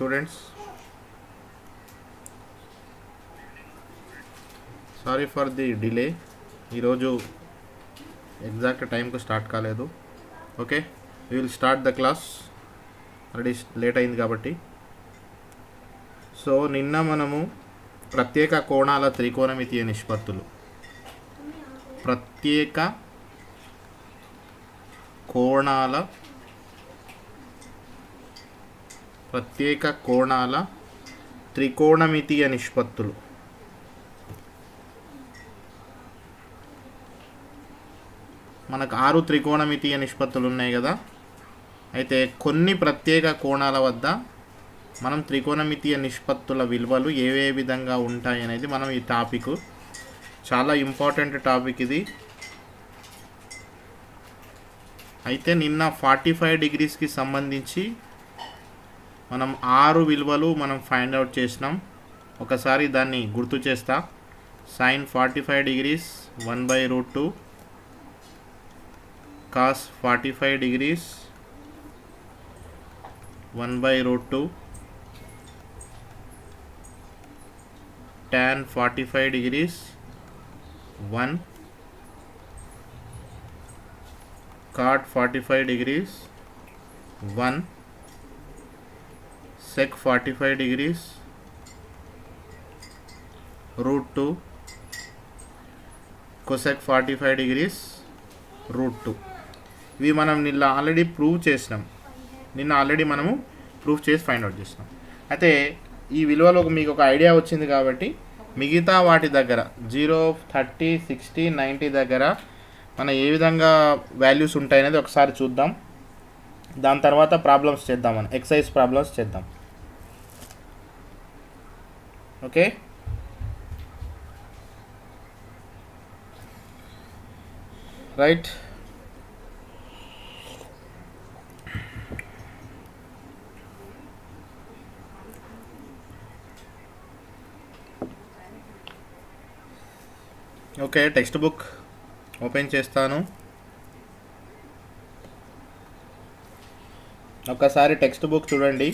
Students. Sorry for the delay. ఈరోజు exact టైంకు start కాలేదు. Okay we will start the class. Already late అయింది కాబట్టి. సో నిన్న మనము ప్రత్యేక కోణాల త్రికోణమితీయ నిష్పత్తులు. ప్రత్యేక కోణాల ప్రత్యేక కోణాల త్రికోణమితీయ నిష్పత్తులు. మనకు ఆరు త్రికోణమితీయ నిష్పత్తులు ఉన్నాయి కదా. అయితే కొన్ని ప్రత్యేక కోణాల వద్ద మనం త్రికోణమితీయ నిష్పత్తుల విలువలు ఏవే విధంగా ఉంటాయి అనేది మనం ఈ టాపిక్ చాలా ఇంపార్టెంట్ టాపిక్ ఇది. అయితే నిన్న ఫార్టీ ఫైవ్ డిగ్రీస్కి సంబంధించి మనం ఆరు విలువలు మనం ఫైండ్ అవుట్ చేసినాం. ఒకసారి దాన్ని గుర్తు చేస్తా. Sine forty five degrees one by root two cos forty five degrees one by root two tan 45 degrees 1 cot 45 degrees 1 sec 45 degrees root 2 cosec 45 degrees root 2 ఇవి మనం నిన్న ఆల్రెడీ ప్రూవ్ చేసినాం. నిన్న ఆల్రెడీ మనము ప్రూఫ్ చేసి ఫైండ్ అవుట్ చేసినాం. అయితే ఈ విలువలో మీకు ఒక ఐడియా వచ్చింది కాబట్టి మిగతా వాటి దగ్గర జీరో థర్టీ సిక్స్టీ నైంటీ దగ్గర మన ఏ విధంగా వాల్యూస్ ఉంటాయనేది ఒకసారి చూద్దాం. దాని తర్వాత ప్రాబ్లమ్స్ చేద్దాం మనం ఎక్సైజ్ ప్రాబ్లమ్స్ చేద్దాం. Okay? Right. Okay textbook open చేస్తాను. ఒకసారి టెక్స్ట్ బుక్ చూడండి.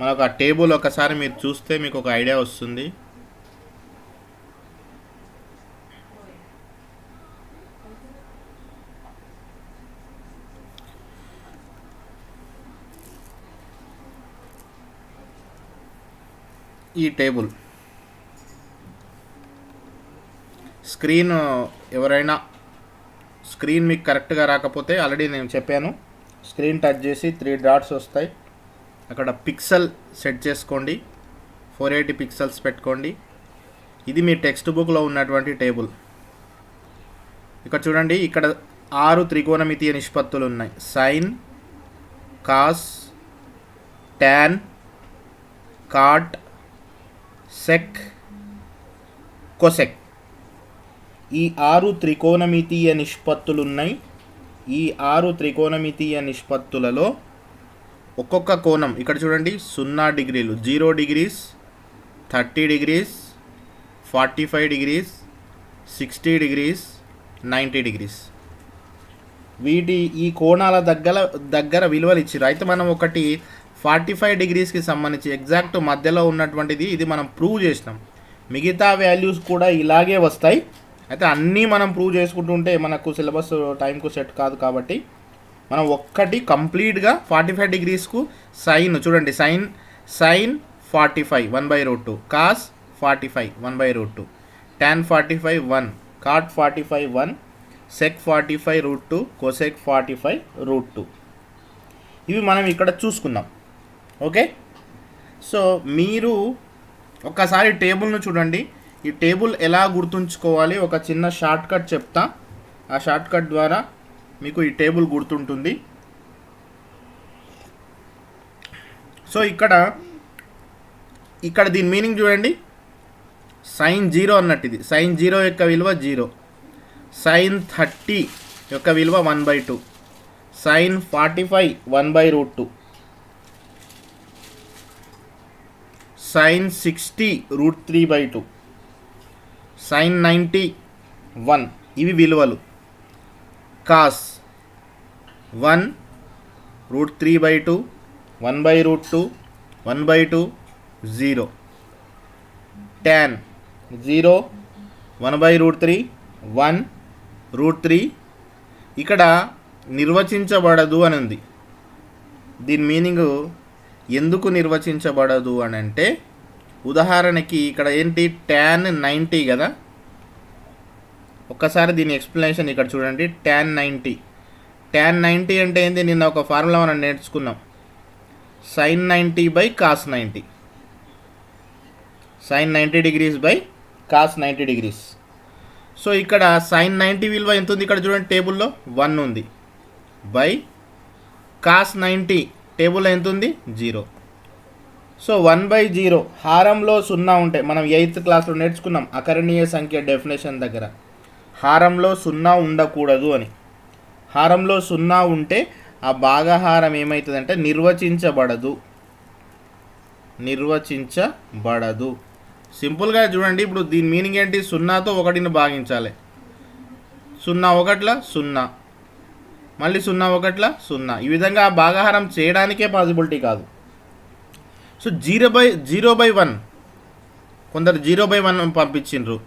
మనకు ఆ టేబుల్ ఒకసారి మీరు చూస్తే మీకు ఒక ఐడియా వస్తుంది. ఈ టేబుల్. స్క్రీన్ ఎవరైనా స్క్రీన్ మీకు కరెక్ట్గా రాకపోతే ఆల్రెడీ నేను చెప్పాను. స్క్రీన్ టచ్ చేసి త్రీ డాట్స్ వస్తాయి. అక్కడ పిక్సెల్ సెట్ చేసుకోండి. ఫోర్ ఎయిటీ పిక్సెల్స్ పెట్టుకోండి. ఇది మీ టెక్స్ట్ బుక్లో ఉన్నటువంటి టేబుల్. ఇక్కడ చూడండి ఇక్కడ ఆరు త్రికోణమితీయ నిష్పత్తులు ఉన్నాయి sine cos tan cot sec cosec. ఈ ఆరు త్రికోణమితీయ నిష్పత్తులు ఉన్నాయి ఈ ఆరు త్రికోణమితీయ నిష్పత్తులలో ఒక్కొక్క కోణం. ఇక్కడ చూడండి సున్నా డిగ్రీలు. Zero degrees thirty degrees forty five degrees sixty degrees ninety degrees. వీటి ఈ కోణాల దగ్గర దగ్గర విలువలు ఇచ్చారు అయితే మనం ఒకటి ఫార్టీ ఫైవ్ డిగ్రీస్కి సంబంధించి ఎగ్జాక్ట్ మధ్యలో ఉన్నటువంటిది ఇది మనం ప్రూవ్ చేసినాం. మిగతా వాల్యూస్ కూడా ఇలాగే వస్తాయి. అయితే అన్నీ మనం ప్రూవ్ చేసుకుంటుంటే మనకు సిలబస్ టైంకు సెట్ కాదు కాబట్టి మనం ఒక్కటి కంప్లీట్గా ఫార్టీ ఫైవ్ డిగ్రీస్కు సైన్ చూడండి sine sine forty five one by root two. Cos forty five one by root two. Tan forty five one. Cot forty five one. Sec forty five root two. Cosec forty five root two. ఇవి మనం ఇక్కడ చూసుకుందాం. Okay? So మీరు ఒకసారి టేబుల్ను చూడండి. ఈ table ఎలా గుర్తుంచుకోవాలి? ఒక చిన్న షార్ట్ కట్ చెప్తా. ఆ షార్ట్ కట్ ద్వారా మీకు ఈ టేబుల్ గుర్తుంటుంది. సో ఇక్కడ ఇక్కడ దీని మీనింగ్ చూడండి. సైన్ జీరో అన్నట్టు ఇది. సైన్ జీరో యొక్క విలువ జీరో. సైన్ థర్టీ యొక్క విలువ one by two. Sine forty five one by root two. Sine sixty root three by two. Sine ninety one. ఇవి విలువలు. Cos one root three by two one by root two one by two zero. Tan zero one by root three one root three. ఇక్కడ నిర్వచించబడదు అని ఉంది దీని meaning ఎందుకు నిర్వచించబడదు అని అంటే ఉదాహరణకి ఇక్కడ ఏంటి ట్యాన్ నైంటీ కదా? ఒక్కసారి దీని ఎక్స్ప్లెనేషన్ ఇక్కడ చూడండి. ట్యాన్ నైంటీ ట్యాన్ నైంటీ అంటే ఏంది? నిన్న ఒక ఫార్ములా మనం నేర్చుకున్నాం. Sine ninety by cos ninety sine ninety degrees by cos ninety degrees so ఇక్కడ సైన్ నైంటీ విలువ ఎంత ఉంది? ఇక్కడ చూడండి టేబుల్లో వన్ ఉంది. బై కాస్ నైంటీ టేబుల్లో ఎంత ఉంది? Zero so one by zero హారంలో సున్నా ఉంటాయి మనం ఎయిత్ క్లాస్లో నేర్చుకున్నాం అకరణీయ సంఖ్య డెఫినేషన్ దగ్గర. హారంలో సున్నా ఉండకూడదు అని. హారంలో సున్నా ఉంటే ఆ భాగహారం ఏమవుతుందంటే నిర్వచించబడదు. నిర్వచించబడదు. సింపుల్గా చూడండి ఇప్పుడు దీని మీనింగ్ ఏంటి? సున్నాతో ఒకటిని భాగించాలి. సున్నా ఒకట్ల సున్నా. మళ్ళీ సున్నా ఒకట్ల సున్నా. ఈ విధంగా ఆ భాగాహారం చేయడానికే పాసిబిలిటీ కాదు. So zero by zero by one. కొందరు జీరో బై వన్ పంపించిండ్రు.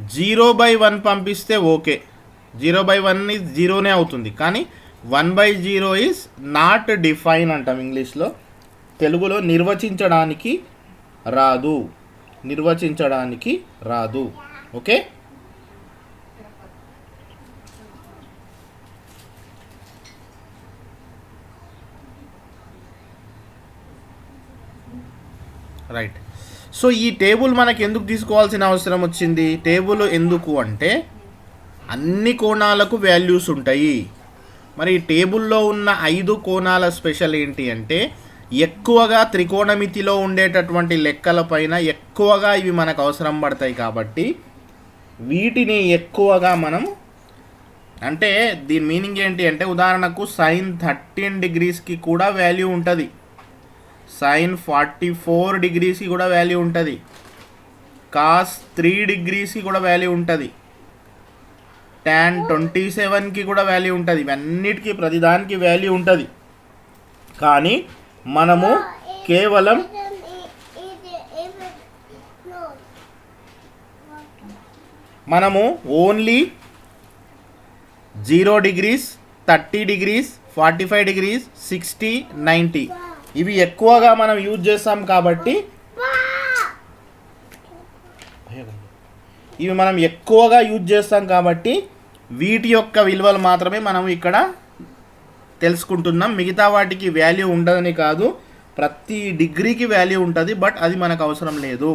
జీరో బై వన్ పంపిస్తే ఓకే. జీరో బై వన్ జీరోనే అవుతుంది. కానీ one by zero is not define అంటాం ఇంగ్లీష్లో. తెలుగులో నిర్వచించడానికి రాదు. నిర్వచించడానికి రాదు. ఓకే? రైట్ సో ఈ టేబుల్ మనకి ఎందుకు తీసుకోవాల్సిన అవసరం వచ్చింది? టేబుల్ ఎందుకు అంటే అన్ని కోణాలకు వాల్యూస్ ఉంటాయి. మరి టేబుల్లో ఉన్న ఐదు కోణాల స్పెషల్ ఏంటి అంటే ఎక్కువగా త్రికోణమితిలో ఉండేటటువంటి లెక్కల పైన ఎక్కువగా ఇవి మనకు అవసరం పడతాయి కాబట్టి వీటిని ఎక్కువగా మనం అంటే దీని మీనింగ్ ఏంటి అంటే ఉదాహరణకు సైన్ థర్టీన్ డిగ్రీస్కి కూడా వాల్యూ ఉంటుంది. సైన్ ఫార్టీ ఫోర్ డిగ్రీస్కి కూడా వాల్యూ ఉంటుంది. కాస్ త్రీ డిగ్రీస్కి కూడా వాల్యూ ఉంటుంది. ట్యాన్ ట్వంటీ సెవెన్కి కూడా వాల్యూ ఉంటుంది. ఇవన్నిటికీ ప్రతిదానికి వాల్యూ ఉంటుంది. కానీ మనము కేవలం మనము only zero degrees thirty degrees forty five degrees sixty ninety ఇవి ఎక్కువగా మనం యూజ్ చేస్తాం కాబట్టి ఇవి మనం ఎక్కువగా యూజ్ చేస్తాం కాబట్టి వీటి యొక్క విలువలు మాత్రమే మనం ఇక్కడ తెలుసుకుంటున్నాం. మిగతా వాటికి వాల్యూ ఉండదని కాదు ప్రతి డిగ్రీకి వాల్యూ ఉంటుంది బట్ అది మనకు అవసరం లేదు.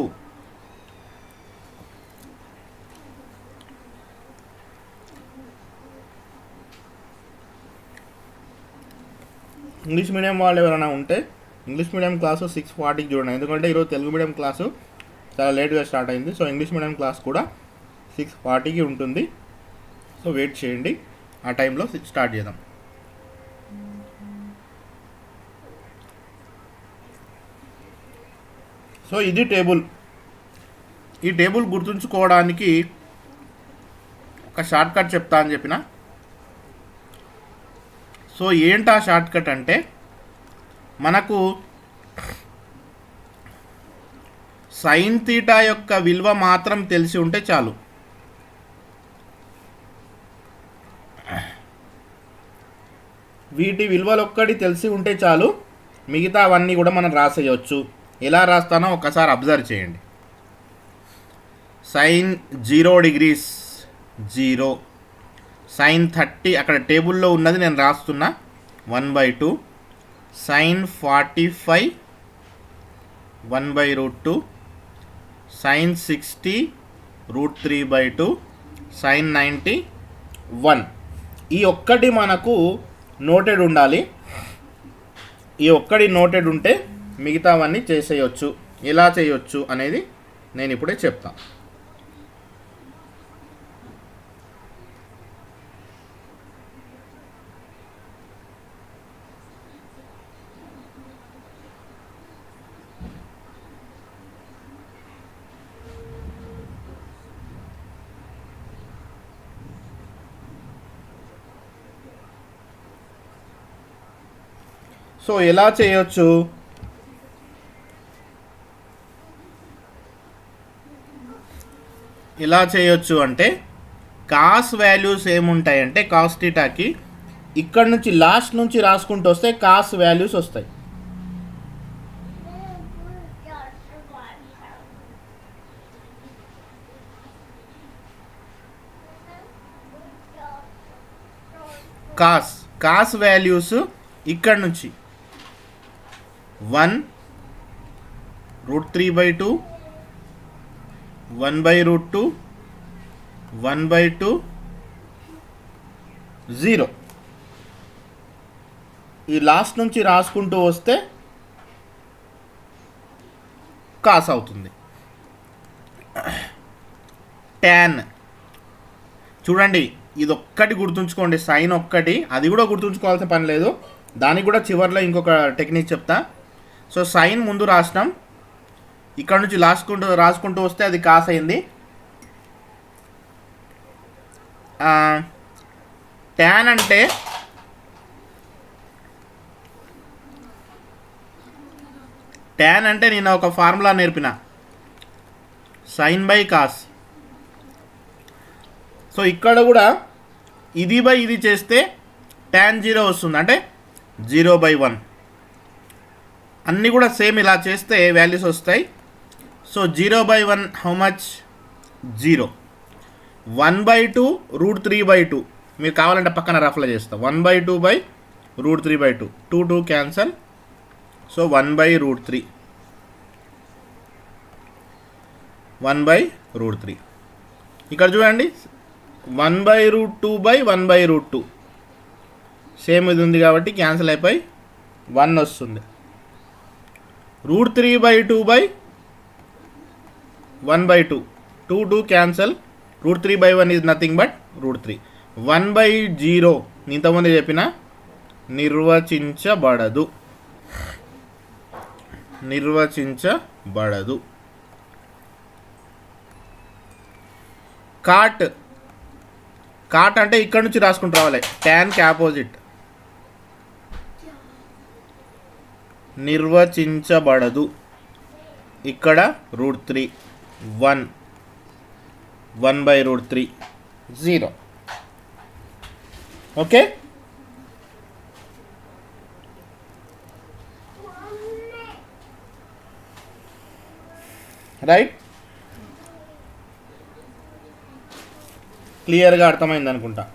ఇంగ్లీష్ మీడియం వాళ్ళు ఎవరైనా ఉంటే ఇంగ్లీష్ మీడియం క్లాసు సిక్స్ ఫార్టీకి చూడండి. ఎందుకంటే ఈరోజు తెలుగు మీడియం క్లాసు చాలా లేట్గా స్టార్ట్ అయింది. సో ఇంగ్లీష్ మీడియం క్లాస్ కూడా సిక్స్ ఫార్టీకి ఉంటుంది. సో వెయిట్ చేయండి. ఆ టైంలో స్టార్ట్ చేద్దాం. సో ఇది టేబుల్. ఈ టేబుల్ గుర్తుంచుకోవడానికి ఒక షార్ట్ కట్ చెప్తా అని చెప్పిన. సో ఏంటి ఆ షార్ట్ కట్ అంటే మనకు సైన్ తీటా యొక్క విలువ మాత్రం తెలిసి ఉంటే చాలు. వీటి విలువలు ఒక్కటి తెలిసి ఉంటే చాలు మిగతా అవన్నీ కూడా మనం రాసేయచ్చు. ఎలా రాస్తానో ఒకసారి అబ్జర్వ్ చేయండి. Sine zero degrees zero. Sine thirty అక్కడ టేబుల్లో ఉన్నది నేను రాస్తున్నా. One by two. Sine forty five. One by root two. Sine sixty root three by two. Sine ninety one. ఈ ఒక్కటి మనకు నోటెడ్ ఉండాలి. ఈ ఒక్కడి నోటెడ్ ఉంటే మిగతావన్నీ చేసేయచ్చు. ఎలా చేయొచ్చు అనేది నేను ఇప్పుడే చెప్తాను సో ఎలా చేయొచ్చు? ఎలా చేయొచ్చు అంటే కాస్ వాల్యూస్ ఏముంటాయంటే కాస్ టీటాకి ఇక్కడ నుంచి లాస్ట్ నుంచి రాసుకుంటూ వస్తే కాస్ వాల్యూస్ వస్తాయి. కాస్ కాస్ వాల్యూస్ ఇక్కడ నుంచి. One root three by two one by root two one by two zero. ఈ లాస్ట్ నుంచి రాసుకుంటూ వస్తే కాస్ అవుతుంది. ట్యాన్ చూడండి ఇది ఒక్కటి గుర్తుంచుకోండి సైన్ ఒక్కటి అది కూడా గుర్తుంచుకోవాల్సిన పని లేదు. దానికి కూడా చివరిలో ఇంకొక టెక్నిక్ చెప్తా. సో సైన్ ముందు రాసినాం. ఇక్కడ నుంచి రాసుకుంటూ రాసుకుంటూ వస్తే అది కాస్ అయింది. ట్యాన్ అంటే ట్యాన్ అంటే నేను ఒక ఫార్ములా నేర్పిన. సైన్ బై కాస్ సో ఇక్కడ కూడా ఇది బై ఇది చేస్తే ట్యాన్ జీరో వస్తుంది. అంటే జీరో బై వన్. అన్నీ కూడా సేమ్ ఇలా చేస్తే వాల్యూస్ వస్తాయి. So zero by one how much? Zero. One by two root three by two. మీరు కావాలంటే పక్కన రఫ్లో చేస్తా. One by two by root three by two. Two two cancel. So one by root three. One by root three. ఇక్కడ చూడండి. One by root two by one by root two. Same ఇది ఉంది కాబట్టి క్యాన్సిల్ అయిపోయి one వస్తుంది. Root three by two by one by two. Two two cancel. Root three by one is nothing but root three. One by zero. ఇంతకుముందు చెప్పిన? నిర్వచించబడదు. నిర్వచించబడదు. Cot. Cot అంటే ఇక్కడ నుంచి రాసుకుంటూ రావాలి. ట్యాన్కి ఆపోజిట్ నిర్వచించబడదు. ఇక్కడ root three one one by root three zero. Okay? Right? క్లియర్గా అర్థమైంది అనుకుంటా.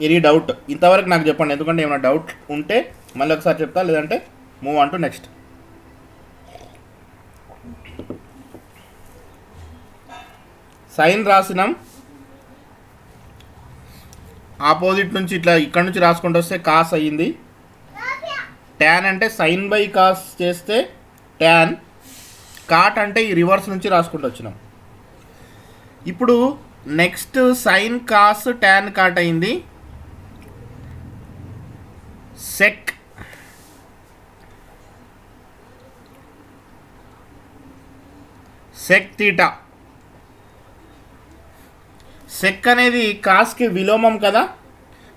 Any doubt? ఇంతవరకు నాకు చెప్పండి ఎందుకంటే ఏమైనా డౌట్ ఉంటే మళ్ళీ ఒకసారి చెప్తా లేదంటే move on to next sine రాసినాం. Opposite నుంచి ఇట్లా ఇక్కడ నుంచి రాసుకుంటూ వస్తే కాస్ అయ్యింది. ట్యాన్ అంటే సైన్ బై కాస్ చేస్తే ట్యాన్ కాట్ అంటే ఈ రివర్స్ నుంచి రాసుకుంటూ వచ్చినాం. ఇప్పుడు next sine cos tan cot అయింది సెక్ సెక్ తీటా సెక్ అనేది కాస్కి విలోమం కదా.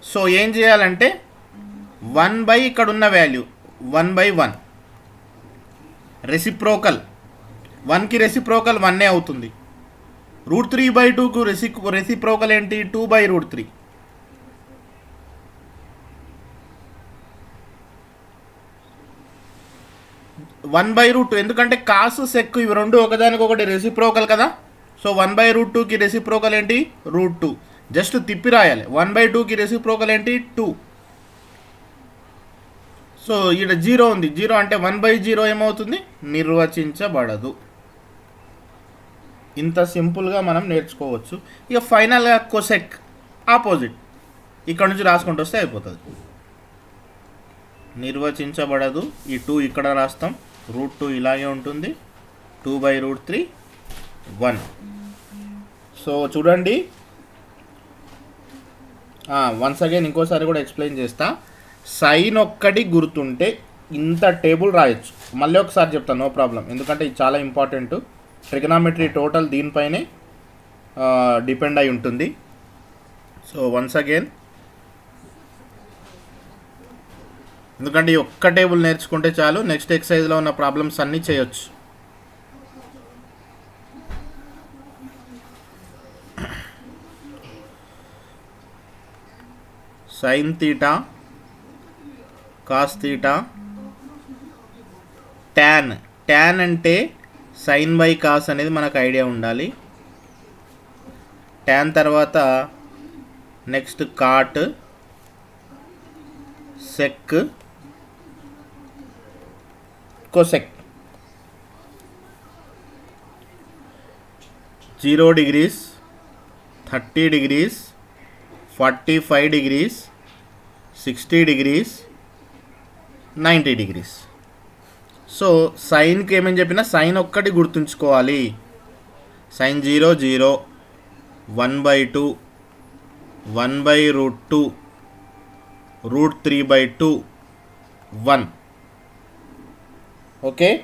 సో ఏం చేయాలంటే వన్ బై ఇక్కడ ఉన్న value one by one reciprocal వన్కి రెసిప్రోకల్ వన్నే అవుతుంది? రూట్ త్రీ బై టూకు రెసి రెసిప్రోకల్ ఏంటి? Two by root three one by root ఎందుకంటే కాసు సెక్ ఇవి రెండు ఒకదానికొకటి రెసిప్రోకల్ కదా. సో వన్ బై రూట్ టూకి రెసిప్రోకల్ ఏంటి? రూట్ టూ జస్ట్ తిప్పి రాయాలి. వన్ బై టూకి రెసిప్రోకల్ ఏంటి? టూ సో ఇక్కడ జీరో ఉంది. జీరో అంటే వన్ బై జీరో ఏమవుతుంది? నిర్వచించబడదు. ఇంత సింపుల్గా మనం నేర్చుకోవచ్చు. ఇక ఫైనల్గా కొసెక్ ఆపోజిట్ ఇక్కడ నుంచి రాసుకుంటూ వస్తే అయిపోతుంది. నిర్వచించబడదు. ఈ టూ ఇక్కడ రాస్తాం. రూట్ టూ ఇలాగే ఉంటుంది. Two by root three one. So చూడండి. వన్స్ అగైన్ ఇంకోసారి కూడా ఎక్స్ప్లెయిన్ చేస్తా. సైన్ ఒక్కటి గుర్తుంటే ఇంత టేబుల్ రాయొచ్చు. మళ్ళీ ఒకసారి చెప్తాను నో ప్రాబ్లం ఎందుకంటే ఇది చాలా ఇంపార్టెంట్ ట్రిగనామెట్రీ టోటల్ దీనిపైనే డిపెండ్ అయి ఉంటుంది. సో వన్స్ అగైన్ ఎందుకంటే ఈ ఒక్క టేబుల్ నేర్చుకుంటే చాలు నెక్స్ట్ ఎక్సర్సైజ్లో ఉన్న ప్రాబ్లమ్స్ అన్నీ చేయొచ్చు. Sine theta cos theta tan tan అంటే సైన్ బై కాస్ అనేది మనకు ఐడియా ఉండాలి. ట్యాన్ తర్వాత next cot sec cosec zero degrees thirty degrees forty five degrees sixty degrees ninety degrees so సైన్కి ఏమని చెప్పినా సైన్ ఒక్కటి గుర్తుంచుకోవాలి. Sine zero zero one by two one by root two root three by two one okay?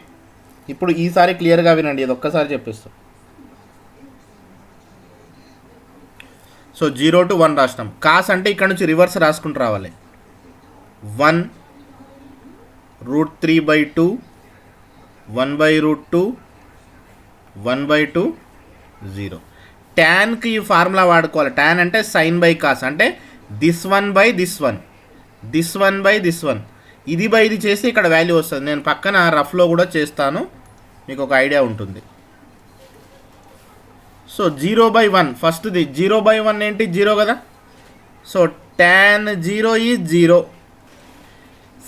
ఇప్పుడు ఈసారి క్లియర్గా వినండి ఇది ఒక్కసారి చెప్పిస్తాం. సో జీరో టు వన్ రాసినాం. కాస్ అంటే ఇక్కడ నుంచి రివర్స్ రాసుకుంటూ రావాలి. One root three by two one by root two one by two zero. ట్యాన్కి ఈ ఫార్ములా వాడుకోవాలి. ట్యాన్ అంటే సైన్ బై కాస్. అంటే this one by this one this one by this one ఇది బై ఇది చేస్తే ఇక్కడ వాల్యూ వస్తుంది. నేను పక్కన రఫ్లో కూడా చేస్తాను. మీకు ఒక ఐడియా ఉంటుంది. సో జీరో బై వన్ ఫస్ట్ది జీరో బై వన్ ఏంటి? జీరో కదా? సో ట్యాన్ జీరో ఈ జీరో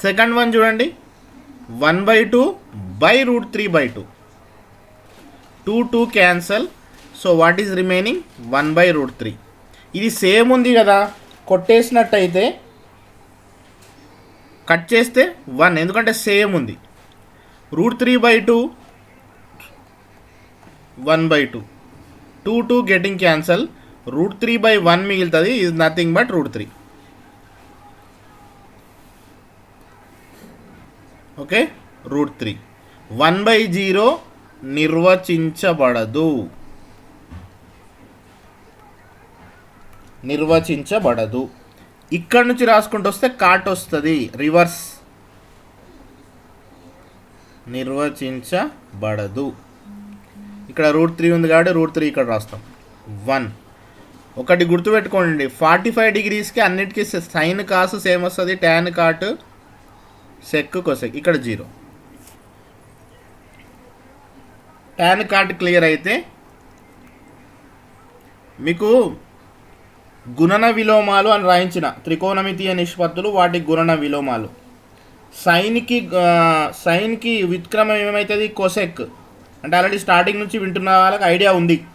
సెకండ్ వన్ చూడండి. One by two by root three by two two two cancel so what is remaining one by root three ఇది same ఉంది కదా? కొట్టేసినట్టయితే cut చేస్తే one ఎందుకంటే సేమ్ ఉంది. Root three by two one by two two two getting cancel root three by one మిగులుతుంది. Is nothing but root three okay root three one by zero నిర్వచించబడదు. నిర్వచించబడదు. ఇక్కడ నుంచి రాసుకుంటూ వస్తే కాట్ వస్తుంది. రివర్స్ నిర్వచించబడదు. ఇక్కడ రూట్ త్రీ ఉంది కాబట్టి రూట్ త్రీ ఇక్కడ రాస్తాం. వన్ ఒకటి గుర్తుపెట్టుకోండి ఫార్టీ ఫైవ్ డిగ్రీస్కి అన్నిటికీ సైన్ కాసు సేమ్ వస్తుంది ట్యాన్ కాటు సెక్ కొసెక్ ఇక్కడ జీరో ట్యాన్ కాట్ క్లియర్ అయితే మీకు గుణన విలోమాలు అని రాయించిన త్రికోణమితీయ నిష్పత్తులు వాటి గుణన విలోమాలు. సైన్కి సైన్కి విక్రమం ఏమవుతుంది కొసెక్. అంటే ఆల్రెడీ స్టార్టింగ్ నుంచి వింటున్న వాళ్ళకి ఐడియా ఉంది.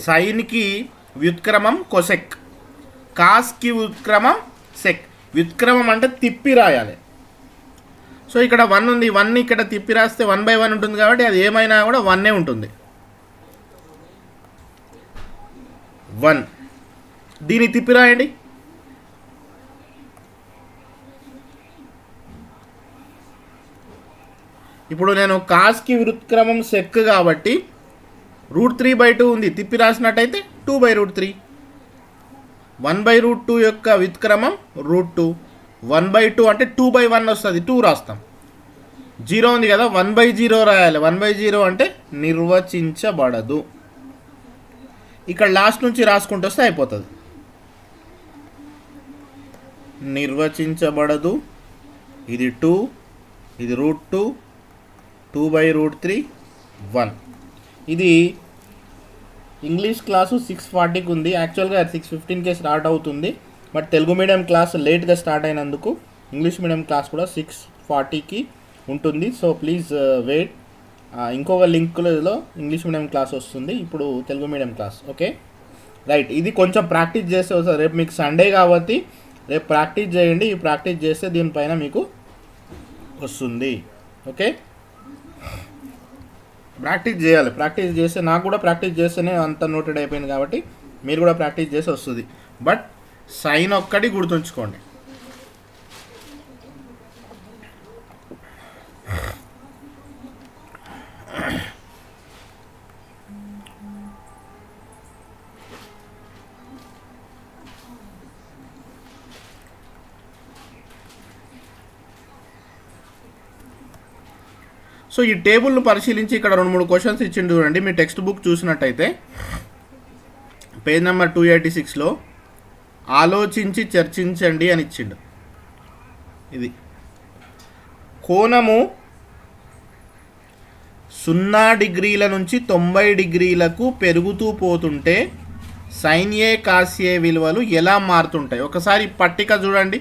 సైన్కి వ్యుత్క్రమం కొసెక్. కాస్కి వ్యుత్క్రమం సెక్. వ్యుత్క్రమం అంటే తిప్పి రాయాలి. సో ఇక్కడ వన్ ఉంది. వన్ ఇక్కడ తిప్పి రాస్తే వన్ బై వన్ ఉంటుంది కాబట్టి అది ఏమైనా కూడా వన్నే ఉంటుంది. వన్. దీన్ని తిప్పి రాయండి ఇప్పుడు నేను కాస్కి వృత్క్రమం సెక్ కాబట్టి రూట్ త్రీ బై టూ ఉంది. తిప్పి రాసినట్టయితే two by root three. One by root two యొక్క వ్యుత్క్రమం root two. One by two అంటే టూ బై వన్ వస్తుంది. టూ రాస్తాం. జీరో ఉంది కదా వన్ బై జీరో రాయాలి. వన్ బై జీరో అంటే నిర్వచించబడదు. ఇక్కడ లాస్ట్ నుంచి రాసుకుంటూ వస్తే అయిపోతుంది. నిర్వచించబడదు. ఇది టూ ఇది root two two by root three one ఇది ఇంగ్లీష్ క్లాసు సిక్స్ ఫార్టీకి ఉంది. యాక్చువల్గా సిక్స్ ఫిఫ్టీన్కే స్టార్ట్ అవుతుంది. బట్ తెలుగు మీడియం క్లాస్ లేట్గా స్టార్ట్ అయినందుకు ఇంగ్లీష్ మీడియం క్లాస్ కూడా సిక్స్ ఫార్టీకి ఉంటుంది. సో ప్లీజ్ వెయిట్ ఇంకొక లింక్లో ఇంగ్లీష్ మీడియం క్లాస్ వస్తుంది. ఇప్పుడు Telugu medium class okay? Right ఇది కొంచెం ప్రాక్టీస్ చేస్తే వస్తుంది. రేపు మీకు సండే కాబట్టి రేపు ప్రాక్టీస్ చేయండి. ఈ ప్రాక్టీస్ చేస్తే దీనిపైన మీకు వస్తుంది ఓకే? ప్రాక్టీస్ చేయాలి. ప్రాక్టీస్ చేస్తే నాకు కూడా ప్రాక్టీస్ చేస్తేనే అంత నోటెడ్ అయిపోయింది కాబట్టి మీరు కూడా ప్రాక్టీస్ చేసి వస్తుంది. బట్ సైన్ ఒక్కటి గుర్తుంచుకోండి. సో ఈ టేబుల్ను పరిశీలించి ఇక్కడ రెండు మూడు క్వశ్చన్స్ ఇచ్చిండు చూడండి. మీ టెక్స్ట్ బుక్ చూసినట్టయితే పేజ్ నెంబర్ టూ ఎయిటీ సిక్స్లో ఆలోచించి చర్చించండి అని ఇచ్చిండు. ఇది. కోణము సున్నా డిగ్రీల నుంచి తొంభై డిగ్రీలకు పెరుగుతూ పోతుంటే సైన్ ఏ కాస్ ఏ విలువలు ఎలా మారుతుంటాయి? ఒకసారి పట్టిక చూడండి.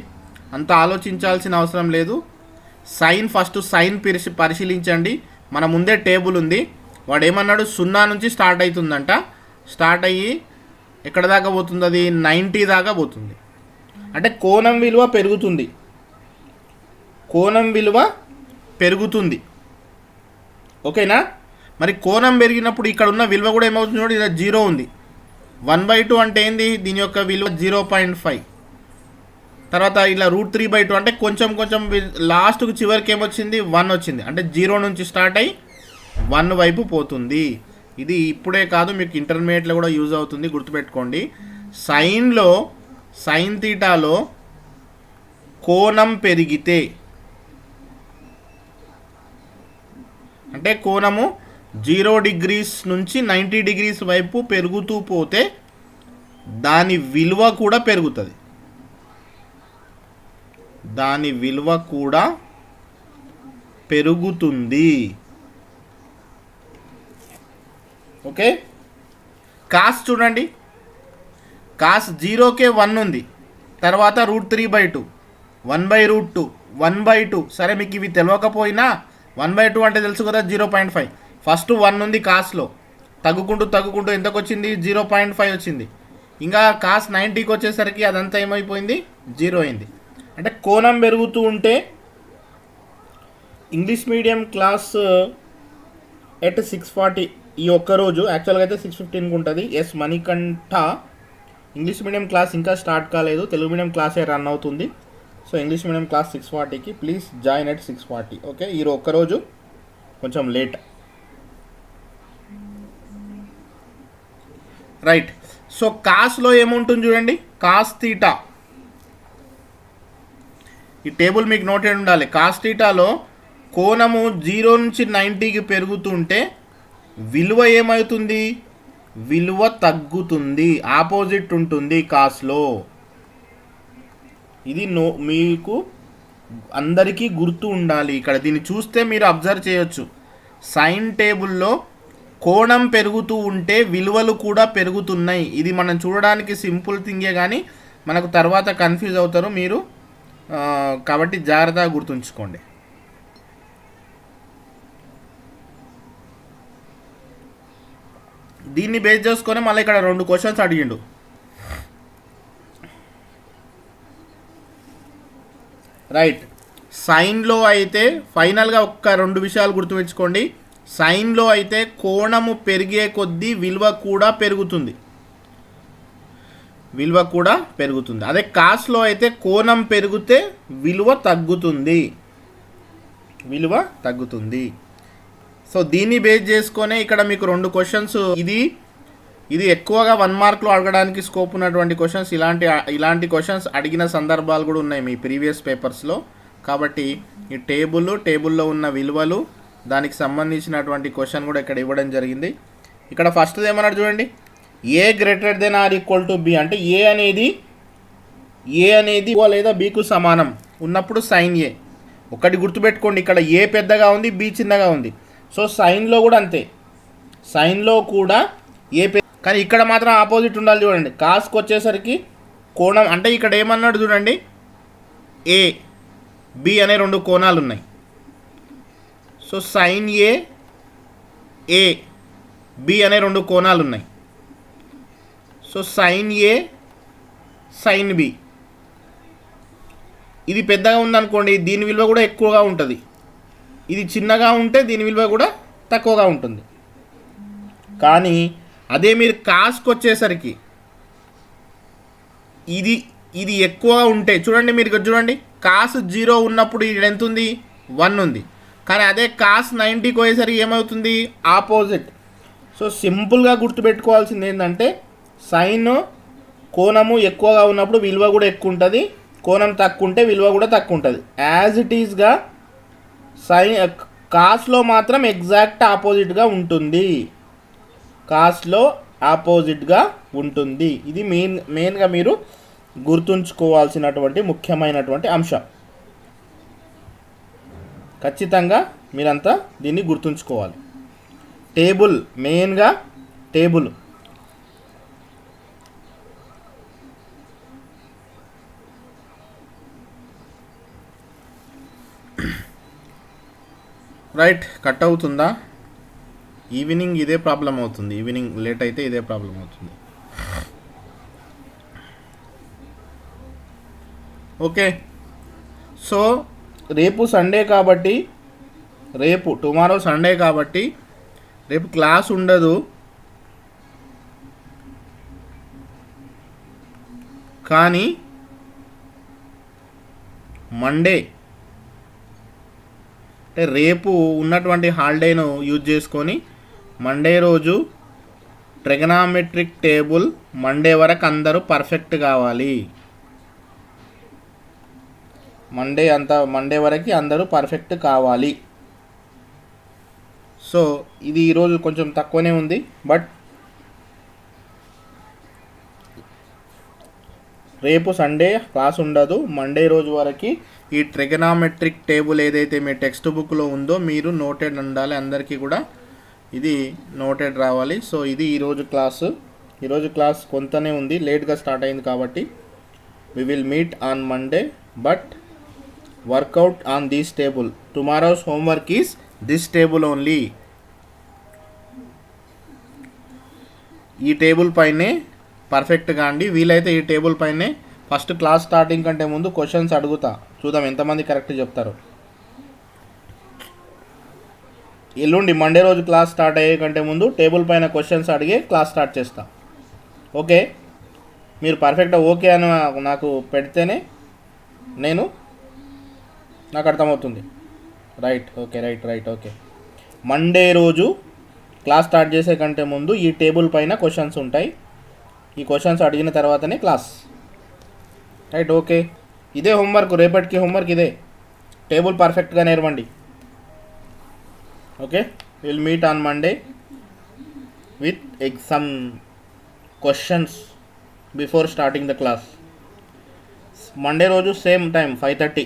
అంత ఆలోచించాల్సిన అవసరం లేదు. సైన్ ఫస్ట్ సైన్ పరిశీ పరిశీలించండి. మన ముందే టేబుల్ ఉంది. వాడు ఏమన్నాడు సున్నా నుంచి స్టార్ట్ అవుతుందంట. స్టార్ట్ అయ్యి ఎక్కడ దాకా పోతుంది అది? నైంటీ దాకా పోతుంది. అంటే కోణం విలువ పెరుగుతుంది. కోణం విలువ పెరుగుతుంది. ఓకేనా? మరి కోణం పెరిగినప్పుడు ఇక్కడ ఉన్న విలువ కూడా ఏమవుతుంది చూడండి ఇలా జీరో ఉంది. వన్ బై టూ అంటే ఏంది? దీని యొక్క విలువ జీరో పాయింట్ ఫైవ్. తర్వాత ఇలా రూట్ త్రీ బై టూ అంటే కొంచెం కొంచెం లాస్ట్కు చివరికి ఏమొచ్చింది? వన్ వచ్చింది. అంటే జీరో నుంచి స్టార్ట్ అయ్యి వన్ వైపు పోతుంది. ఇది ఇప్పుడే కాదు మీకు ఇంటర్మీడియట్లో కూడా యూజ్ అవుతుంది గుర్తుపెట్టుకోండి. సైన్లో సైన్ తీటాలో కోణం పెరిగితే అంటే కోణము జీరో డిగ్రీస్ నుంచి నైంటీ డిగ్రీస్ వైపు పెరుగుతూ పోతే దాని విలువ కూడా పెరుగుతుంది. దాని విలువ కూడా పెరుగుతుంది. ఓకే? కాస్ చూడండి. కాస్ జీరోకే వన్ ఉంది. తర్వాత root three by two. One by root two. One by two. సరే మీకు ఇవి తెలియకపోయినా వన్ బై టూ అంటే తెలుసు కదా zero point five. First one ఉంది కాస్ట్లో. తగ్గుకుంటూ తగ్గుకుంటూ ఎంతకు వచ్చింది జీరో పాయింట్ ఫైవ్ వచ్చింది. ఇంకా కాస్ నైంటీకి వచ్చేసరికి అదంతా ఏమైపోయింది? జీరో అయింది. అంటే కోణం పెరుగుతూ ఉంటే English medium class at six forty ఈ ఒక్క రోజు యాక్చువల్గా అయితే సిక్స్ ఫిఫ్టీన్కి ఉంటుంది. Yes Manikanta English medium class ఇంకా స్టార్ట్ కాలేదు. తెలుగు మీడియం క్లాసే రన్ అవుతుంది. So English medium class six ఫార్టీకి please join at six forty okay ఈరోజు ఒక్కరోజు కొంచెం లేట్ రైట్ సో కాస్లో ఏముంటుంది చూడండి? కాస్ తీటా ఈ టేబుల్ మీకు నోటెడ్ ఉండాలి. కాస్ తీటాలో కోణము జీరో నుంచి నైంటీకి పెరుగుతుంటే విలువ ఏమవుతుంది? విలువ తగ్గుతుంది. ఆపోజిట్ ఉంటుంది కాస్లో ఇది నో మీకు అందరికీ గుర్తు ఉండాలి ఇక్కడ. దీన్ని చూస్తే మీరు అబ్జర్వ్ చేయొచ్చు. సైన్ టేబుల్లో కోణం పెరుగుతూ ఉంటే విలువలు కూడా పెరుగుతున్నాయి. ఇది మనం చూడడానికి సింపుల్ థింగే కానీ మనకు తర్వాత కన్ఫ్యూజ్ అవుతారు. మీరు కాబట్టి జాగ్రత్తగా గుర్తుంచుకోండి. దీన్ని బేస్ చేసుకొని మళ్ళీ ఇక్కడ రెండు క్వశ్చన్స్ అడిగిండు. రైట్. సైన్లో అయితే ఫైనల్గా ఒక్క రెండు విషయాలు గుర్తుపెట్టుకోండి. సైన్లో అయితే కోణము పెరిగే కొద్దీ విలువ కూడా పెరుగుతుంది. విలువ కూడా పెరుగుతుంది. అదే కాస్ట్లో అయితే కోణం పెరిగితే విలువ తగ్గుతుంది. విలువ తగ్గుతుంది. సో దీన్ని బేస్ చేసుకొనే ఇక్కడ మీకు రెండు క్వశ్చన్స్. ఇది ఇది ఎక్కువగా వన్ మార్క్లో అడగడానికి స్కోప్ ఉన్నటువంటి క్వశ్చన్స్ ఇలాంటి ఇలాంటి క్వశ్చన్స్ అడిగిన సందర్భాలు కూడా ఉన్నాయి మీ ప్రీవియస్ పేపర్స్లో కాబట్టి ఈ టేబుల్ టేబుల్లో ఉన్న విలువలు దానికి సంబంధించినటువంటి క్వశ్చన్ కూడా ఇక్కడ ఇవ్వడం జరిగింది. ఇక్కడ ఫస్ట్ది ఏమన్నాడు చూడండి? A greater than or equal to B అంటే ఏ అనేది ఏ అనేది ఓ లేదా బీకు సమానం. ఉన్నప్పుడు సైన్ ఏ ఒకటి గుర్తుపెట్టుకోండి ఇక్కడ ఏ పెద్దగా ఉంది బి చిన్నగా ఉంది. సో సైన్లో కూడా అంతే. సైన్లో కూడా ఏ పె కానీ ఇక్కడ మాత్రం ఆపోజిట్ ఉండాలి చూడండి. కాస్కి వచ్చేసరికి కోణం అంటే ఇక్కడ ఏమన్నాడు చూడండి? ఏ బి అనే రెండు కోణాలు ఉన్నాయి so sine A A B అనే రెండు కోణాలు ఉన్నాయి so sine A sine B ఇది పెద్దగా ఉందనుకోండి దీని విలువ కూడా ఎక్కువగా ఉంటుంది. ఇది చిన్నగా ఉంటే దీని విలువ కూడా తక్కువగా ఉంటుంది. కానీ అదే మీరు కాస్ట్కి వచ్చేసరికి. ఇది ఇది ఎక్కువగా ఉంటే చూడండి మీరు చూడండి. కాస్ జీరో ఉన్నప్పుడు ఇది ఎంత ఉంది? వన్ ఉంది. కానీ అదే కాస్ నైంటీకి పోయేసరికి ఏమవుతుంది? ఆపోజిట్. సో సింపుల్గా గుర్తుపెట్టుకోవాల్సింది ఏంటంటే సైన్ కోణము ఎక్కువగా ఉన్నప్పుడు విలువ కూడా ఎక్కువ ఉంటుంది. కోణం తక్కువ ఉంటే విలువ కూడా తక్కువ ఉంటుంది. యాజ్ ఇట్ ఈస్గా సైన్ కాస్ట్లో మాత్రం ఎగ్జాక్ట్ ఆపోజిట్గా ఉంటుంది. కాస్ట్లో ఆపోజిట్గా ఉంటుంది. ఇది మెయిన్ మెయిన్గా మీరు గుర్తుంచుకోవాల్సినటువంటి ముఖ్యమైనటువంటి అంశం. ఖచ్చితంగా మీరంతా దీన్ని గుర్తుంచుకోవాలి. టేబుల్ మెయిన్గా టేబుల్ రైట్ కట్ అవుతుందా? ఈవినింగ్ ఇదే ప్రాబ్లం అవుతుంది. ఈవినింగ్ లేట్ అయితే ఇదే ప్రాబ్లం అవుతుంది. ఓకే. సో రేపు సండే కాబట్టి రేపు టుమారో సండే కాబట్టి రేపు క్లాస్ ఉండదు. కానీ మండే అంటే రేపు ఉన్నటువంటి హాలిడేను యూజ్ చేసుకొని మండే రోజు ట్రెగనామెట్రిక్ టేబుల్ మండే వరకు అందరూ పర్ఫెక్ట్ కావాలి. మండే అంత మండే వరకు అందరూ పర్ఫెక్ట్ కావాలి. సో ఇది ఈరోజు కొంచెం తక్కువనే ఉంది బట్ రేపు సండే క్లాస్ ఉండదు. మండే రోజు వరకు ఈ ట్రిగనామెట్రిక్ టేబుల్ ఏదైతే మీ టెక్స్ట్ బుక్లో ఉందో మీరు నోటెడ్ ఉండాలి. అందరికీ కూడా ఇది నోటెడ్ రావాలి. సో ఇది ఈరోజు క్లాసు ఈరోజు క్లాస్ కొంతనే ఉంది. లేట్గా స్టార్ట్ అయింది కాబట్టి we will meet on Monday but work out on this table tomorrow's homework is this table only ఈ టేబుల్ పైనే పర్ఫెక్ట్గా అండి. వీలైతే ఈ టేబుల్ పైనే ఫస్ట్ క్లాస్ స్టార్టింగ్ కంటే ముందు క్వశ్చన్స్ అడుగుతా. చూద్దాం ఎంతమంది కరెక్ట్ చెప్తారు. ఎల్లుండి మండే రోజు క్లాస్ స్టార్ట్ అయ్యే కంటే ముందు టేబుల్ పైన క్వశ్చన్స్ అడిగి క్లాస్ స్టార్ట్ చేస్తా. ఓకే? మీరు పర్ఫెక్ట్గా ఓకే అని నాకు పెడితేనే నేను నాకు అర్థమవుతుంది. Right okay right right okay. Monday రోజు క్లాస్ స్టార్ట్ చేసే కంటే ముందు ఈ టేబుల్ పైన క్వశ్చన్స్ ఉంటాయి. ఈ క్వశ్చన్స్ అడిగిన తర్వాతనే క్లాస్. Right okay. ఇదే హోంవర్క్ రేపటికి హోంవర్క్ ఇదే. టేబుల్ పర్ఫెక్ట్గా నేర్వండి. Okay will meet on Monday with exam questions before starting the class Monday రోజు సేమ్ టైం ఫైవ్ థర్టీ